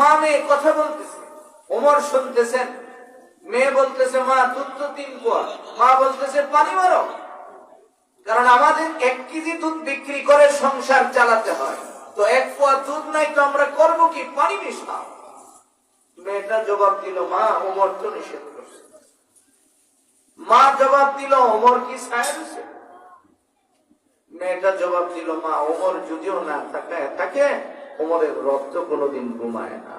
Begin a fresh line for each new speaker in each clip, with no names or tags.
মা মেয়ে কথা বলতেছে। ওমর শুনতেছেন, মেয়ে বলতেছে, মা, দুধ তো তিন পোয়া মা বলতেছে, পানি মারো। কারণ আমাদের এক কেজি দুধ বিক্রি করে সংসার চালাতে হয়। তো এক পোয়া দুধ নাই তো আমরা করব কি? পানি মিশাও মেয়েটা জবাব দিল, মা, ওমর তো নিষেধ করছে। মা জবাব দিল, ওমর কি মেয়েটা জবাব দিল, মা, ওমর যদিও না থাকে থাকে ওমরের রক্ত কোনোদিন ঘুমায় না।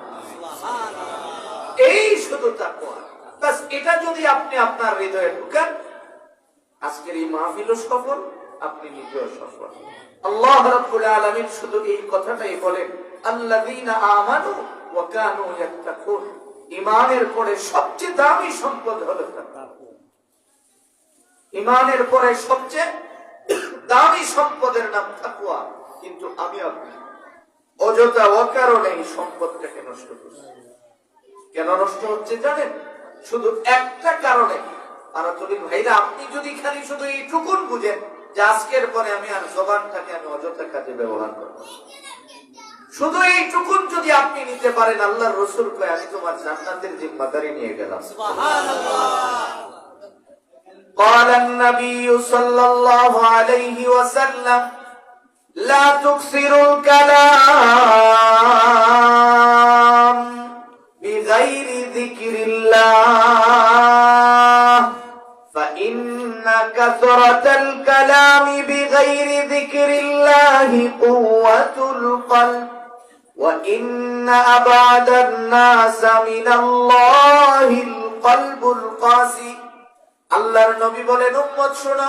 এই শুধু তাকুয়া বাস এটা যদি আপনি আপনার হৃদয়ে ঢুকেন আজকের এই মাহফিলও সফল আপনি নিজেও সফল। আল্লাহ রাব্বুল আলামিন শুধু এই কথাটাই বলেন আল্লাযীনা আমানু ওয়া কানু ইয়াত্তাকুন। ঈমানের পরে সবচেয়ে দামি সম্পদ হলো তাকওয়া। ঈমানের পরে সবচেয়ে দামি সম্পদের নাম তাকওয়া। কিন্তু আমি আপনি অযথা অকারণে এই সম্পদটাকে নষ্ট করছি কেন নষ্ট হচ্ছে জানেন শুধু একটা কারণে আনাতলিক ভাইরা আপনি যদি খালি শুধু এইটুকুন বুঝেন যে আজকের পরে আমি আর জবানটাকে আমি অযথা কাজে ব্যবহার করব শুধু এইটুকুন যদি আপনি নিতে পারেন আল্লাহর রসুল কয়ে আমি তোমার জান্নাতের জিম্মাদারি নিয়ে গেলাম قال النبي صلى الله عليه وسلم لا تكثروا الكلام بغير ذكر الله فإن كثرة الكلام بغير ذكر الله قوة القلب وإن أبعد الناس من الله القلب القاسي আল্লাহর নবী বলেন উম্মত শোনো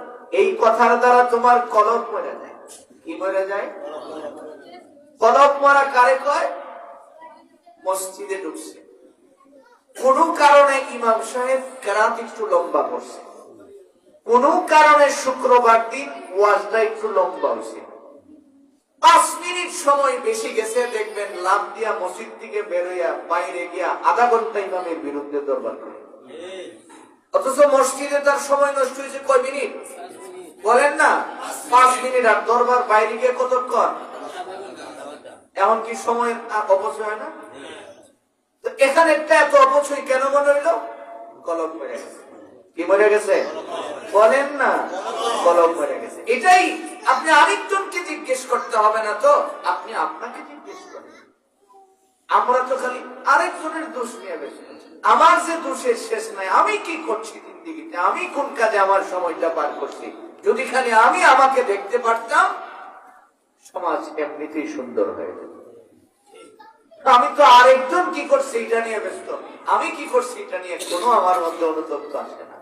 এই কথার দ্বারা তোমার কলব মরে যায়। কি মরে যায়? কলব মরা কারে কয়? মসজিদে ঢুকছে। কোন কারণে ইমাম সাহেব কেরাত একটু লম্বা করছে। কোন কারণে শুক্রবার দিন ওয়াজটা একটু লম্বা হয়েছে। পাঁচ মিনিট সময় বেশি গেছে, দেখবেন লাভ দিয়া মসজিদ থেকে বেরোয়া বাইরে গিয়া আধা ঘণ্টা ইমামের বিরুদ্ধে দরবার করে। অথচ মসজিদে তার সময় নষ্ট হয়েছে কয় মিনিট? বলেন না, পাঁচ মিনিট আর দরবার বাইরে গিয়ে কতক্ষণ? এমন কি সময় অপচয় হয় না? তো এখানে একটা এত অপচয় কেন মনে হইল? কলম মরে গেছে। কি মরে গেছে? বলেন না, কলম মরে গেছে। এটাই আপনি আরেকজনকে জিজ্ঞেস করতে হবে না তো, আপনি আপনাকে জিজ্ঞেস করেন। আমরা তো খালি আরেকজনের দোষ নিয়ে বেশি আমার যে দোষের শেষ নাই, আমি কি করছি জিন্দিগিতে আমি কোন কাজে আমার সময়টা পার করছি? যদি খালি আমি আমাকে দেখতে পারতাম, সমাজ এমনিতেই সুন্দর হয়ে যেত। আমি তো আরেকজন কি করছি এটা নিয়ে ব্যস্ত। আমি কি করছি এটা নিয়ে কোনো আমার মধ্যে অনুতপ্ত আসে না।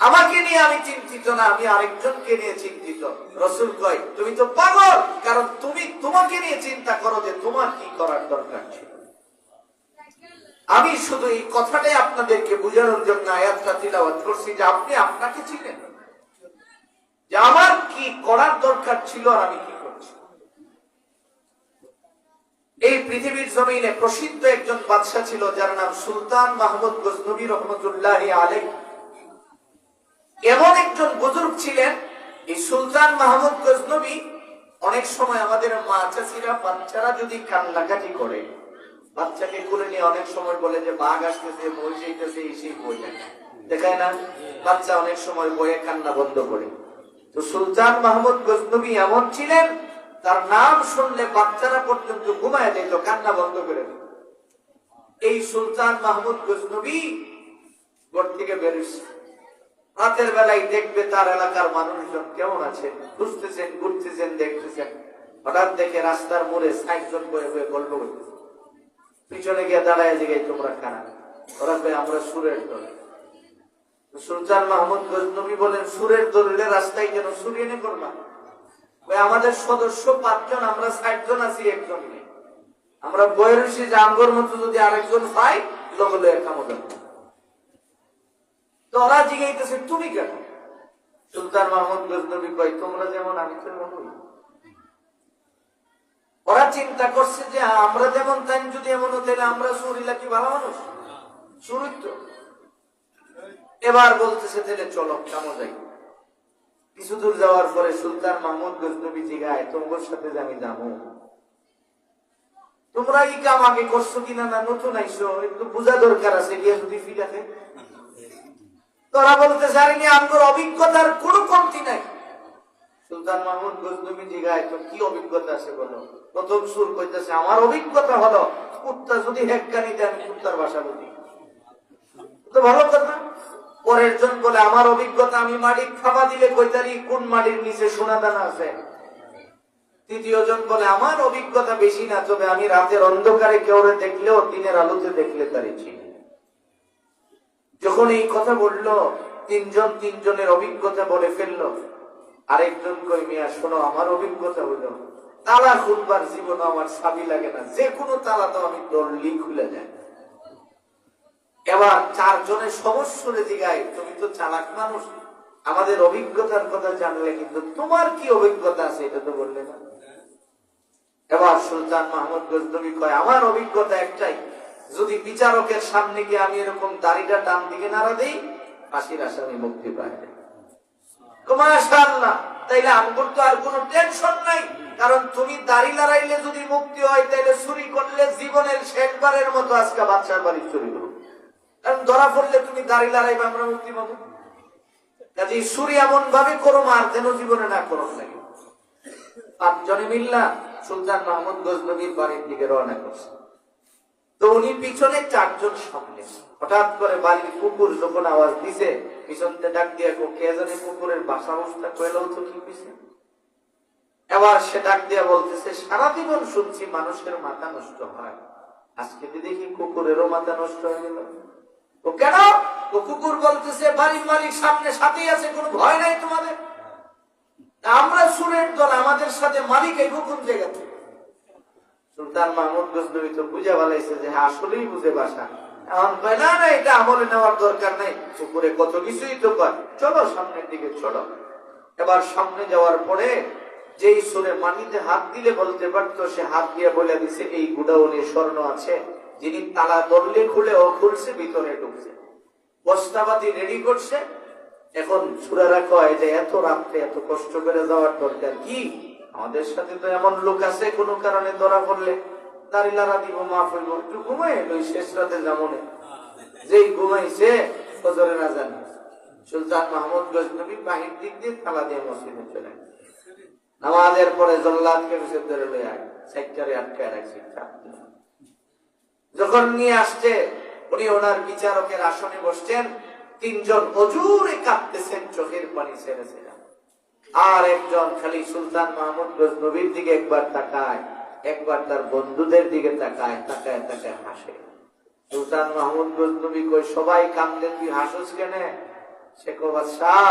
আমাকে নিয়ে আমি চিন্তিত না, আমি আরেকজনকে নিয়ে চিন্তিত। রসুল কয়, তুমি তো পাগল, কারণ তুমি তোমাকে নিয়ে চিন্তা করো যে তোমার কি করার দরকার ছিল। আমি শুধু এই কথাটাই আপনাদেরকে বোঝানোর জন্য আয়াতটা তিলাওয়াত করছি যে আপনি আপনাকে চিনেন। যে আমার কি করার দরকার ছিল আর আমি কি করছি? এই পৃথিবীর জমিনে প্রসিদ্ধ একজন বাদশাহ ছিল, যার নাম সুলতান মাহমুদ গজনবী রহমতুল্লাহ আলী এমন একজন বুজুর্গ ছিলেন, এই সুলতান মাহমুদ গজনবী অনেক সময় আমাদের মা চাষিরা বাচ্চারা যদি কান্নাকাটি করে, বাচ্চাকে করে নিয়ে অনেক সময় বলে যে, বাঘ আসতেছে বই যাইতেছে এই সেই বই দেখায় না? বাচ্চা অনেক সময় বইয়ে কান্না বন্ধ করে। তো সুলতান মাহমুদ গজনবী এমন ছিলেন, তার নাম শুনলে বাচ্চারা পর্যন্ত ঘুমায় যেত কান্না বন্ধ করে দিত। এই সুলতান মাহমুদ গজনবী ঘর থেকে বেরোচ্ছে। রাতের বেলায় দেখবে তার এলাকার মানুষজন কেমন আছে বুঝতেছেন ঘুরতেছেন, দেখতেছেন। হঠাৎ দেখে রাস্তার মোড়ে ষাটজন বয়ে বয়ে গল্প করতেছে। পিছনে গিয়ে দাঁড়ায় জিগাই তোমরা কানা ওরা আমরা সুরের দল। সুলতান মাহমুদ গজনবী বলেন, সুরের দলিলে রাস্তায় যেন সুর এনে করবা? আমাদের সদস্য পাঁচজন, আমরা ষাট জন আছি, একজন নেই। আমরা বয়সী যে আমগর মতো যদি আরেকজন পাই লগলে কামো যাবে তো ওরা জিগাইতেছে, তুমি কেন? সুলতান মাহমুদ গজনবী কয়, তোমরা যেমন আমি তো ওরা চিন্তা করছে যে, আমরা যেমন তাই যদি এমন হতো তাহলে আমরা সুরিলা কি ভালো মানুষ? সুরিত্র এবার বলতেছে, তাহলে চলো, কেমন যাই? কিছু দূর যাওয়ার পরে সুলতান মাহমুদ গজনবী জিগায়, তোমার সাথে আমি যাব। তোমরা এই কাম আগে করছ কিনা না নতুন আইসো? একটু বোঝা দরকার আছে, গিয়ে যদি ফিরাতে। তোরা বলতে জানি আমার অভিজ্ঞতার কোনো কমতি নাই। সুলতান মাহমুদ গজনবী জিগায় তো কি অভিজ্ঞতা আছে বলো? প্রথম সুর কইতেছে, আমার অভিজ্ঞতা হলো, কুত্তা যদি হেক্কানি দেয়, আমি কুত্তার বাসা বুঝি। তো ভালো কথা। পরের জন বলে, আমার অভিজ্ঞতা আমি মাটির খাবা দিলে কইতারি, কোন মাটির নিচে সোনা দানা আছে? তৃতীয় জন বলে, আমার অভিজ্ঞতা বেশি না, তবে আমি রাতের অন্ধকারে কেউ দেখলেও দিনের আলোতে দেখলে তারি চিনি। যখন এই কথা বলল, তিনজন তিনজনের অভিজ্ঞতা বলে ফেলল। আরেকজন কই মিয়া, শোনো, আমার অভিজ্ঞতা হলো তালা খুলবার জীবন আমার সাবি লাগে না যে কোনো তালা তো আমি দললি খুলে যায় এবার চারজনের সমস্যরে জিগায় তুমি তো চালাক মানুষ। আমাদের অভিজ্ঞতার কথা জানলে কিন্তু তোমার কি অভিজ্ঞতা আছে এটা তো বললে না। এবার সুলতান মাহমুদ গজনবী কয়, আমার অভিজ্ঞতা একটাই, যদি বিচারকের সামনে গিয়ে আমি এরকম দাড়িটা টান দিকে নাড়া দিই, ফাঁসির আসামি মুক্তি পায়। তাইলে আমগর তো আর কোনো টেনশন নাই, কারণ তুমি দাড়ি লড়াইলে যদি মুক্তি হয়, তাইলে চুরি করলে জীবনের শেষবারের মতো আজকে বাচ্চার বাড়ি চুরি করো কারণ ধরা পড়লে তুমি দাড়ি লড়াইবে, আমরা মুক্তি পাবো। কাজে এমন ভাবে করো মার, যেন জীবনে না করো লাগে পাঁচজনে মিল্লা, সুলতান মাহমুদ গজনবীর বাড়ির দিকে রওনা করছে। তো উনি পিছনে চারজন সামনে। হঠাৎ করে বাড়ির কুকুর যখন আওয়াজ দিছে, পিছনতে ডাক দিয়ে কো জানে কুকুরের বাসা অবস্থা কইলেও তো কি পিছে এবার সে ডাক দিয়ে বলতেছে, সারা জীবন শুনছি মানুষের মাথা নষ্ট হয়। আজকে দেখি কুকুরেরও মাথা নষ্ট হয়ে গেল। ও কেন? ও কুকুর বলতেছে, বাড়ির মালিক সামনে আছে, কোনো ভয় নাই তোমাদের? আমরা সুরের দল, আমাদের সাথে মালিক এই সুলতান মাহমুদ গজনবী তো বুঝে যে হ্যাঁ আসলেই বুঝে বাসা। কয়, না না, এটা আমলে নেওয়ার দরকার নেই। কত কিছুই তো কয়, চলো সামনের দিকে, চলো। এবার সামনে যাওয়ার পরে যেই সুরে মাটিতে হাত দিলে বলতে পারতো, সে হাত দিয়ে বলে দিছে, এই গুডাউনে স্বর্ণ আছে। যিনি তালা দললে খুলে ও খুলছে, ভিতরে ঢুকছে। বস্তাবাদি রেডি করছে। এখন সুরারা কয় যে এত রাত্রে এত কষ্ট করে যাওয়ার দরকার কি? আমাদের সাথে তো এমন লোক আছে, কোনো কারণে ধরা পড়লে দাড়ি লারা দিব, মাফ হইব। একটু ঘুমাই ওই শেষ রাতে যেমনে যেই ঘুমাইছে ফজরে না জানি সুলতান মাহমুদ গজনবী বাহির দিক দিয়ে থালা দিয়ে মসজিদে চলে। নামাজের পরে জল্লাদকে ধরে লই আয়। সেক্টরে আটকায় রাখছি। যখন নিয়ে আসছে, উনি ওনার বিচারকের আসনে বসছেন, তিনজন অজুরে কাঁদতেছেন, চোখের পানি ছেড়ে ছেড়ে। আর একজন খালি সুলতান মাহমুদ গজনবীর দিকে একবার তাকায়, একবার তার বন্ধুদের দিকে তাকায় তাকায় তাকায় হাসে। সুলতান মাহমুদ গজনবী কই, সবাই কান্দে তুই হাসুস কেনে? সে কো বাদশাহ,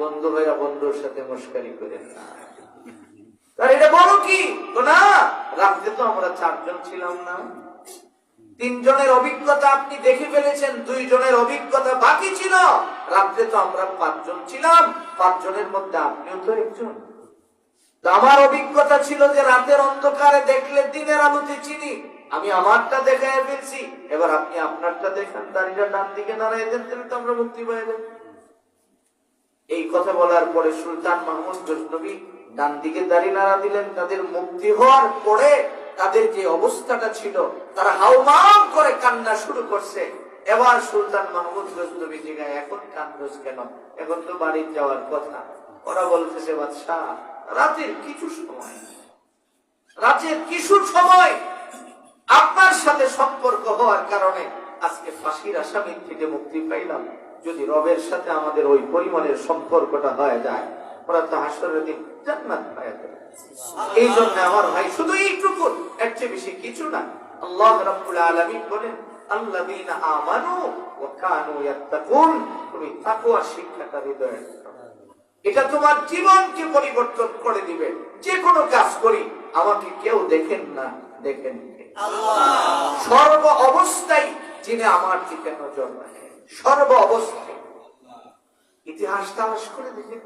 বন্ধু হইয়া বন্ধুর সাথে মুশকারি করে না আর এটা বড় কি? না রাত্রে তো আমরা চারজন ছিলাম না। তিনজনের অভিজ্ঞতা আপনি দেখে ফেলেছেন, দুইজনের অভিজ্ঞতা বাকি ছিল। রাত্রে তো আমরা পাঁচজন ছিলাম, পাঁচজনের মধ্যে আপনিও তো একজন। আমার অভিজ্ঞতা ছিল যে রাতের অন্ধকারে দেখলে দিনের আলোতে চিনি। আমি আমারটা দেখায় ফেলছি। এবার আপনি আপনারটা দেখান দাঁড়িয়ে ডান দিকে দাঁড়াই দেন, তাহলে তো আমরা মুক্তি পাই এই কথা বলার পরে সুলতান মাহমুদ গজনবী ডান দিকে দাঁড়িয়ে নাড়া দিলেন, তাদের মুক্তি হওয়ার পরে তাদের যে অবস্থাটা ছিল, তারা হাউমাউ করে কান্না শুরু করছে। এবার সুলতান মাহমুদ গজনবী জিগায়, এখন কান্দোস কেন? এখন তো বাড়ি যাওয়ার কথা। ওরা বলতেছে, বাদশাহ, রাতের কিছু সময় রাতের কিছু সময় আপনার সাথে সম্পর্ক হওয়ার কারণে আজকে ফাঁসির আসামির থেকে মুক্তি পাইলাম। যদি রবের সাথে আমাদের ওই পরিমাণের সম্পর্কটা হয়ে যায় ওরা তো হাসরের দিন জান্নাত পায় এই জন্য আমার ভাই শুধু এইটুকু এর চেয়ে বেশি কিছু না। আল্লাহ রাব্বুল আলামিন বলেন, আল্লাযীনা আমানু ওয়া কানু তুমি তাকওয়া। এটা তোমার জীবনকে পরিবর্তন করে দিবে। যে কোনো কাজ করি, আমাকে কেউ দেখেন না, দেখেন সর্ব অবস্থায় যিনি আমার দিকে নজর রাখেন সর্ব অবস্থায়। ইতিহাস তালাশ করে দেখেন।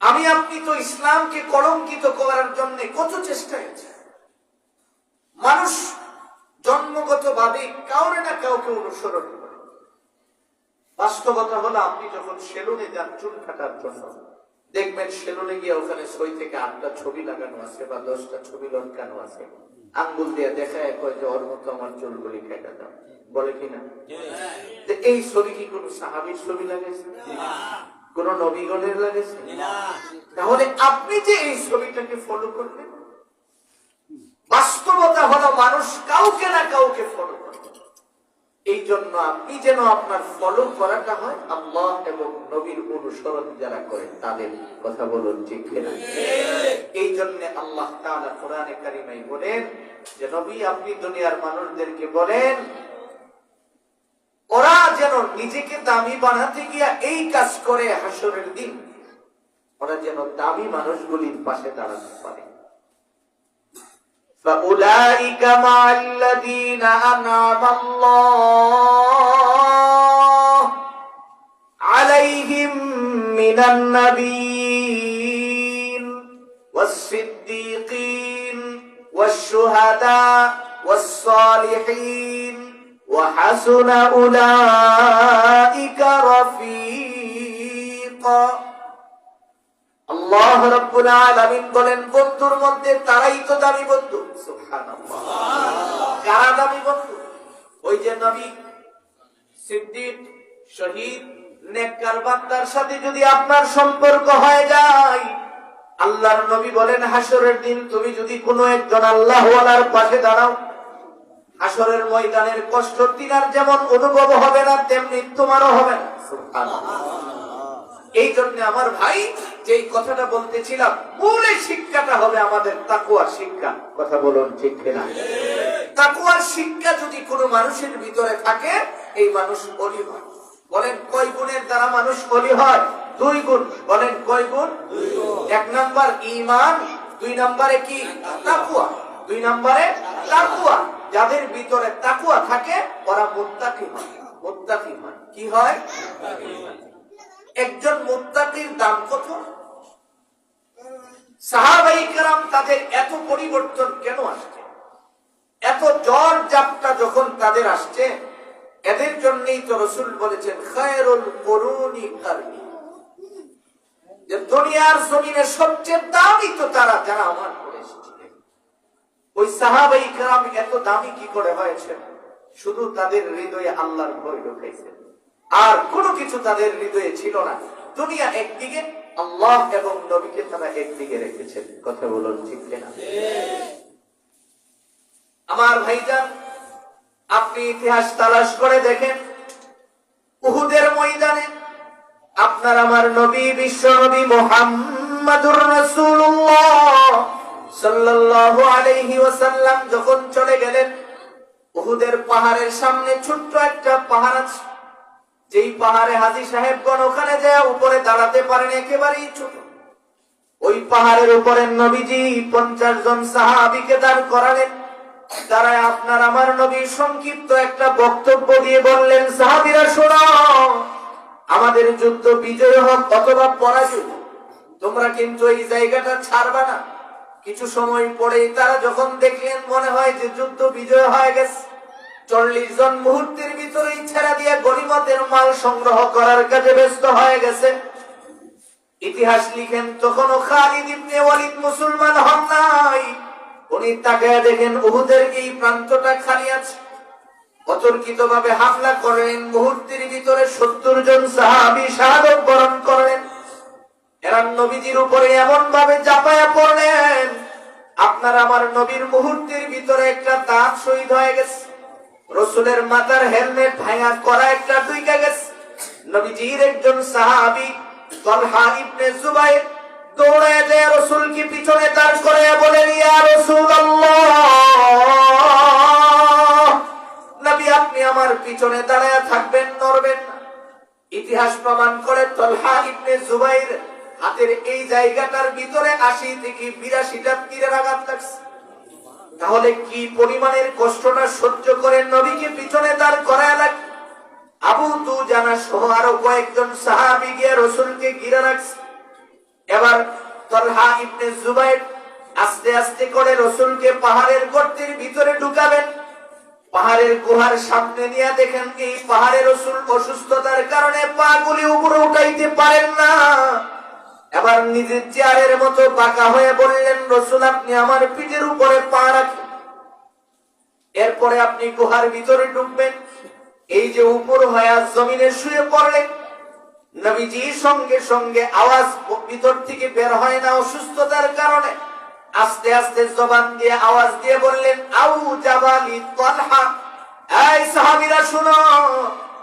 আমি আপনি তো ইসলামকে কলঙ্কিত করার জন্য কত চেষ্টা হয়েছে মানুষ জন্মগত ভাবে কাউরে না কাউকে অনুসরণ করে। বাস্তবতা হলো আপনি যখন সেলুনে যান চুল কাটার জন্য দেখবেন সেলুনে গিয়ে ওখানে ছয় থেকে আটটা ছবি লাগানো আছে বা দশটা ছবি লটকানো আছে। আঙ্গুল দিয়ে দেখায় কয় যে ওর মতো আমার চুলগুলি কেটে দাও। বলে কিনা এই ছবি কি কোন সাহাবির ছবি লাগাইছে? কোন নবীগণের লাগাইছে তাহলে আপনি যে এই ছবিটাকে ফলো করবেন বাস্তবতা হলো মানুষ কাউকে না কাউকে ফলো করে। এই জন্য আপনি যেন আপনার ফলো করাটা হয় আল্লাহ এবং নবীর অনুসরণ যারা করেন তাদের কথা বলুন ঠিক কিনা? এই জন্য আল্লাহ তাআলা কোরআনে কারিমাই বলেন যে নবী আপনি দুনিয়ার মানুষদেরকে বলেন ওরা যেন নিজেকে দামি বানাতে গিয়া এই কাজ করে হাসরের দিন ওরা যেন দামি মানুষগুলির পাশে দাঁড়াতে পারে فأولئك مع الذين أنعم الله عليهم من النبيين والصديقين والشهداء والصالحين وحسن أولئك رفيقا আল্লাহ রাব্বুল আলামিন বলেন বন্ধুর মধ্যে তারাই তো দামি বন্ধু সুবহানাল্লাহ কারা দামি বন্ধু ওই যে নবী সিদ্দিক শহীদ নেককার বান্দার সাথে যদি আপনার সম্পর্ক হয়ে যায় আল্লাহর নবী বলেন হাসরের দিন তুমি যদি কোনো একজন আল্লাহওয়ালার পাশে দাঁড়াও হাসরের ময়দানের কষ্ট তিনার যেমন অনুভব হবে না তেমনি তোমারও হবে না। এই জন্য আমার ভাই যে কথাটা বলতেছিলাম মূলে শিক্ষাটা হবে আমাদের তাকুয়ার শিক্ষা। কথা বলুন ঠিক কিনা? তাকুয়ার শিক্ষা যদি কোনো মানুষের ভিতরে থাকে এই মানুষ অলি হয়। বলেন কয় গুণের দ্বারা মানুষ অলি হয়? দুই গুণ। বলেন কয় গুণ। এক নাম্বার ইমান দুই নম্বরে কি? তাকুয়া। দুই নম্বরে তাকুয়া। যাদের ভিতরে তাকুয়া থাকে, ওরা মুত্তাকি হয়। মুত্তাকি হয়। কি হয়? একজন মুত্তাকির দাম কত? সাহাবাই কেরাম তাদের এত পরিবর্তন কেন আসছে? এত জ্বর জাপটা যখন তাদের আসছে, এদের জন্যই তো রসুল বলেছেন, খায়রুল করুনি যে দুনিয়ার জমিনে সবচেয়ে দামই তো তারা, যারা আমার ওই সাহাবাই কেরাম এত দামি কি করে হয়েছে? শুধু তাদের হৃদয়ে আল্লাহর ভয় ঢুকাইছে আর কোনো কিছু তাদের হৃদয়ে ছিল না। দুনিয়া একদিকে, আল্লাহ এবং নবীকে তারা একদিকে রেখেছেন কথা বলুন ঠিক কিনা? আমার ভাইজান, আপনি ইতিহাস তালাশ করে দেখেন। উহুদের ময়দানে আপনার আমার নবী, বিশ্ব নবী মোহাম্মদুর রাসূলুল্লাহ। সাল্লাল্লাহু আলাইহি ওয়াসাল্লাম যখন চলে গেলেন, উহুদের পাহাড়ের সামনে ছোট্ট একটা পাহাড় আছে। যেই পাহাড়ে হাজি সাহেবগণ ওখানে যায়, উপরে দাঁড়াতে পারেন, একেবারেই ছোট। ওই পাহাড়ের উপরে নবীজি পঞ্চাশ জন সাহাবিকে দাঁড় করালেন। তারাই আপনার আমার নবী সংক্ষিপ্ত একটা বক্তব্য দিয়ে বললেন, সাহাবিরা, শোনো, আমাদের যুদ্ধ বিজয় হোক অথবা পরাজয় তোমরা কিন্তু এই জায়গাটা ছাড়বা না। কিছু সময় পরেই তারা যখন দেখলেন, মনে হয় যে যুদ্ধ বিজয় হয়ে গেছে। চল্লিশ জন মুহূর্তের ভিতরেই ছেড়া দিয়ে গরিমতের মাল সংগ্রহ করার কাজে ব্যস্ত হয়ে গেছে। ইতিহাস লিখেন, তখনও খালিদ ইবনে ওয়ালিদ মুসলমান হন নাই। উনি তাকে দেখেন, উহুদের এই প্রান্তটা খালি আছে। অতর্কিত ভাবে হামলা করেন, মুহূর্তের ভিতরে সত্তর জন সাহাবি শাহাদত বরণ করেন এরা নবীজির উপরে এমন ভাবে চাপায়া পড়লেন, আপনার আমার নবীর মুহূর্তের ভিতরে একটা দাঁত শহীদ হয়ে গেছে। রসুলের মাথার হেলমেট ভাঙা করা একটা দুইকা গেছে। নবীজির একজন সাহাবি তলহা ইবনে জুবাইর দৌড়ে যায় রসুলকে পিছনে দাঁড় করে বলেন, ইয়া রসুল নবী আপনি আমার পিছনে দাঁড়ায় থাকবেন, নড়বেন না। ইতিহাস প্রমাণ করে তলহা ইবনে জুবাইর হাতের এই জায়গাটার ভিতরে আশি থেকে বিরাশিটা তীরের আঘাত লাগছে। তাহলে কি পরিমাণের কষ্টটা সহ্য করে নবীকে পিছনে দাঁড় করায় লাগ আবু তু জানা সহ আরও কয়েকজন সাহাবি গিয়ে রসুলকে ঘিরে রাখছে। এবার তলহা ইবনে জুবাইর আস্তে আস্তে করে রসুলকে পাহাড়ের গর্তের ভিতরে ঢুকাবেন। পাহাড়ের গুহার সামনে নিয়ে দেখেন এই পাহাড়ের রসুল অসুস্থতার কারণে পা গুলি উপরে উঠাইতে পারেন না। এবার নিজের চেয়ারের মতো বাঁকা হয়ে বললেন, রসুল, আপনি আমার পিঠের উপরে পা রাখেন। এরপরে আপনি গুহার ভিতরে ঢুকবেন। এই যে উপর হয়ে জমিনে শুয়ে পড়লেন, নবীজি সঙ্গে সঙ্গে আওয়াজ ভিতর থেকে বের হয় না অসুস্থতার কারণে। আস্তে আস্তে জবান দিয়ে আওয়াজ দিয়ে বললেন, আউ জাবালি তলহা, এই সাহাবীরা শুনো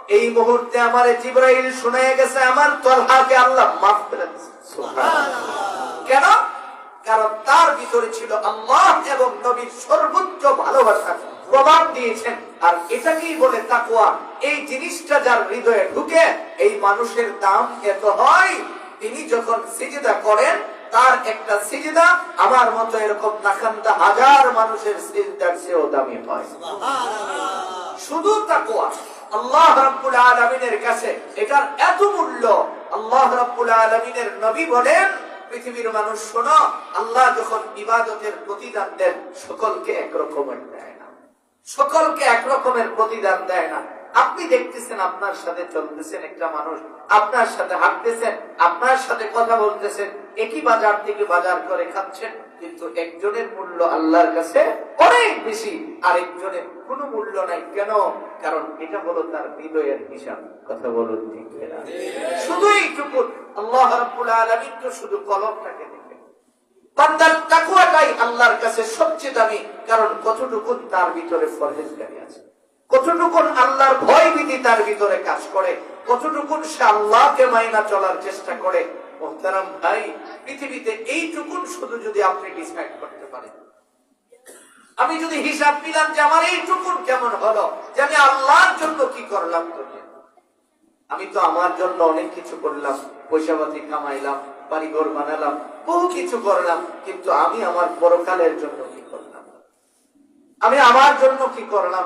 এই মুহূর্তে আমার জিব্রাইল শুনে গেছে আমার তলহাকে আল্লাহ মাফ করে কেন? কারণ তার ভিতরে ছিল আল্লাহ এবং নবীর সর্বোচ্চ ভালোবাসা প্রমাণ দিয়েছেন। আর এটাকেই বলে তাকুয়া এই জিনিসটা যার হৃদয়ে ঢুকে এই মানুষের দাম এত হয় তিনি যখন সিজদা করেন তার একটা সিজদা আমার মতো এরকম নাখান্দা হাজার মানুষের সিজদার চেয়েও দামি হয়। শুধু তাকুয়া আল্লাহ রাব্বুল আলামিনের কাছে এটার এত মূল্য। আল্লাহ রাব্বুল আলামিনের নবী বলেন, পৃথিবীর মানুষ শোনো, আল্লাহ যখন ইবাদতের প্রতিদান দেন, সকলকে এক রকমের দেয় না। সকলকে প্রতিদান দেয় না। আপনি দেখতেছেন আপনার সাথে চলতেছেন একটা মানুষ, আপনার সাথে হাঁটতেছেন, আপনার সাথে কথা বলতেছেন, একই বাজার থেকে বাজার করে খাচ্ছেন। কিন্তু একজনের মূল্য আল্লাহর কাছে অনেক বেশি আর একজনের কোনো মূল্য নাই। কেন? কারণ এটা হলো তার হৃদয়ের হিসাব কথা বলুন ঠিক? শুধু এইটুকু আল্লাহ তো শুধু কলমটাকে আল্লাহর সবচেয়ে দামি, কারণ কতটুকুন তার ভিতরে কতটুকুন আল্লাহর ভয় ভীতি তার ভিতরে কাজ করে, কতটুকুন সে আল্লাহকে মাইনা চলার চেষ্টা করে মোহতারাম ভাই, পৃথিবীতে এইটুকুন শুধু যদি আপনি ডিসাইড করতে পারেন। আমি যদি হিসাব নিলাম যে আমার এইটুকুন কেমন হলো, যে আমি আল্লাহর জন্য কি করলাম আমি তো আমার জন্য অনেক কিছু করলাম পয়সা পাতি কামাইলাম, বাড়িঘর বানালাম, বহু কিছু করলাম, কিন্তু আমি আমার পরকালের জন্য কি করলাম? আমি আমার জন্য কি করলাম?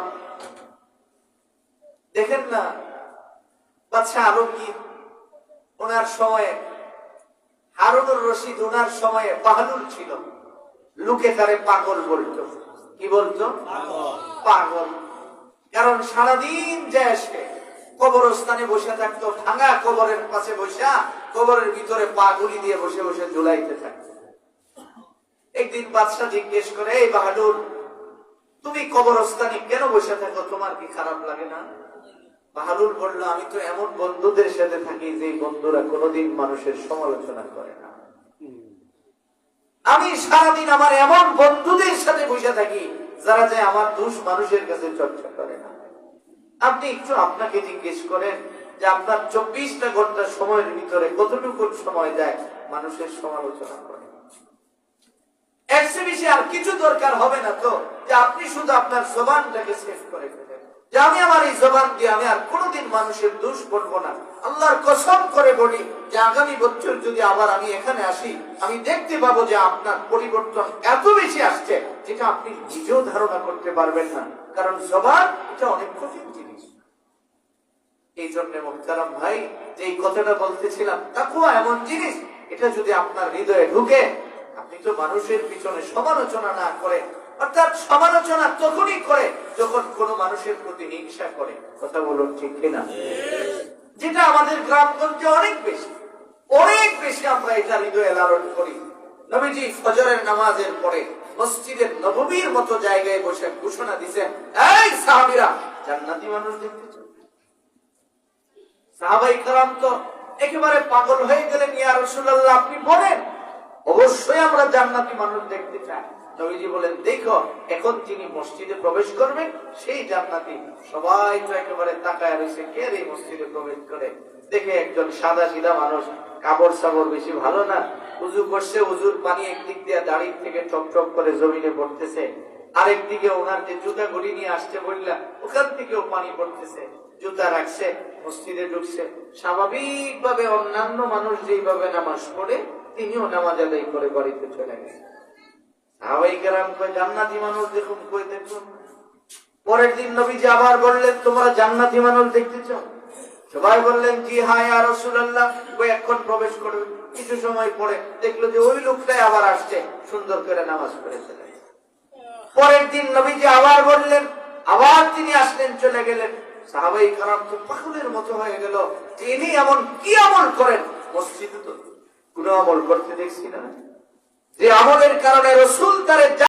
দেখেন না বাচ্চা আলমগীর, ওনার সময়ে হারুনুর রশিদ ওনার সময়ে বাহাদুর ছিল। লোকে তারে পাগল বলতো। কি বলতো? পাগল। কারণ সারাদিন যায় সে কবরস্থানে বসে থাকতো, ভাঙা কবরের পাশে বসে, কবরের ভিতরে পা গুলি দিয়ে বসে বসে ঝুলাইতে থাকতো। একদিন বাদশাহ জিজ্ঞেস করে, এই বাহাদুর, তুমি কবরস্থানে কেন বসে থাকো? তোমার কি খারাপ লাগে না? বাহাদুর বলল, আমি তো এমন বন্ধুদের সাথে থাকি যে বন্ধুরা কোনোদিন মানুষের সমালোচনা করে না। আমি সারাদিন আমার এমন বন্ধুদের সাথে বসে থাকি যারা যে আমার দোষ মানুষের কাছে চর্চা করে না। আপনি একটু আপনাকে জিজ্ঞেস করেন যে আপনার চব্বিশটা ঘণ্টা সময়ের ভিতরে কতটুকু সময় যায় মানুষের সমালোচনা করে? এর আর কিছু দরকার হবে না তো, যে আপনি শুধু আপনার জবানটাকে সেভ করে ফেলেন। যে আমি আমার এই জবান দিয়ে আমি আর কোনোদিন মানুষের দোষ বলব না। আল্লাহর কসম করে বলি যে আগামী বছর যদি আবার আমি এখানে আসি, আমি দেখতে পাবো যে আপনার পরিবর্তন এত বেশি আসছে যেটা আপনি নিজেও ধারণা করতে পারবেন না। কারণ জবান এটা অনেক কঠিন জিনিস। এই জন্য মোহতারাম ভাই, যে এই কথাটা বলতেছিলাম, তাকুয়া এমন জিনিস, এটা যদি আপনার হৃদয়ে ঢুকে, আপনি তো মানুষের পিছনে সমালোচনা না করে অর্থাৎ সমালোচনা তখনই করে যখন কোনো মানুষের প্রতি হিংসা করে। কথা বলুন ঠিক কিনা? যেটা আমাদের গ্রামগঞ্জে অনেক বেশি। অনেক বেশি আমরা এটা হৃদয়ে লালন করি। নবীজি ফজরের নামাজের পরে মসজিদের নবমীর মতো জায়গায় বসে ঘোষণা দিছেন এই সাহাবিরা, জান্নাতি মানুষ দেখতে? সাহাবাই কালাম তো একেবারে পাগল হয়ে গেলেন, ইয়া রাসূলুল্লাহ, আপনি বলেন, অবশ্যই আমরা জান্নাতি মানুষ দেখতে চাই। নবীজি বলেন, দেখো, এখন যিনি মসজিদে প্রবেশ করবেন সেই জান্নাতি। সবাই তো একেবারে তাকায় রয়েছে, কে রে মসজিদে প্রবেশ করে? দেখে একজন সাদা সিধা মানুষ, কাপড় সাপড় বেশি ভালো না? উজু করছে, উজুর পানি একদিক দিয়ে দাড়ি থেকে টপ টপ করে জমিনে পড়তেছে। আরেকদিকে ওনার যে জুতা ঘড়ি নিয়ে আসতে বললাম ওখান থেকেও পানি পড়তেছে। জুতা রাখছে, মসজিদে ঢুকছে। স্বাভাবিক ভাবে অন্যান্য মানুষ যেইভাবে নামাজ পড়ে, তিনিও নামাজ আদায় করে বাড়িতে চলে গেছে। পরের দিন নবীজি আবার বললেন, তোমরা জান্নাতি মানুষ দেখতে চাও? সবাই বললেন, জি হ্যাঁ আর কয়েকক্ষণ প্রবেশ করবে। কিছু সময় পরে দেখল যে ওই লোকটাই আবার আসছে, সুন্দর করে নামাজ পড়ে পরের দিন নবীজি আবার বললেন, আবার তিনি আসলেন, চলে গেলেন। সাহাবাই খারাপ তো পাগলের মতো হয়ে গেল। তিনি এমন কি আমল করেন? মসজিদে তো কোনো আমল করতে দেখছি না। যে আমলের কারণে রসুল তারে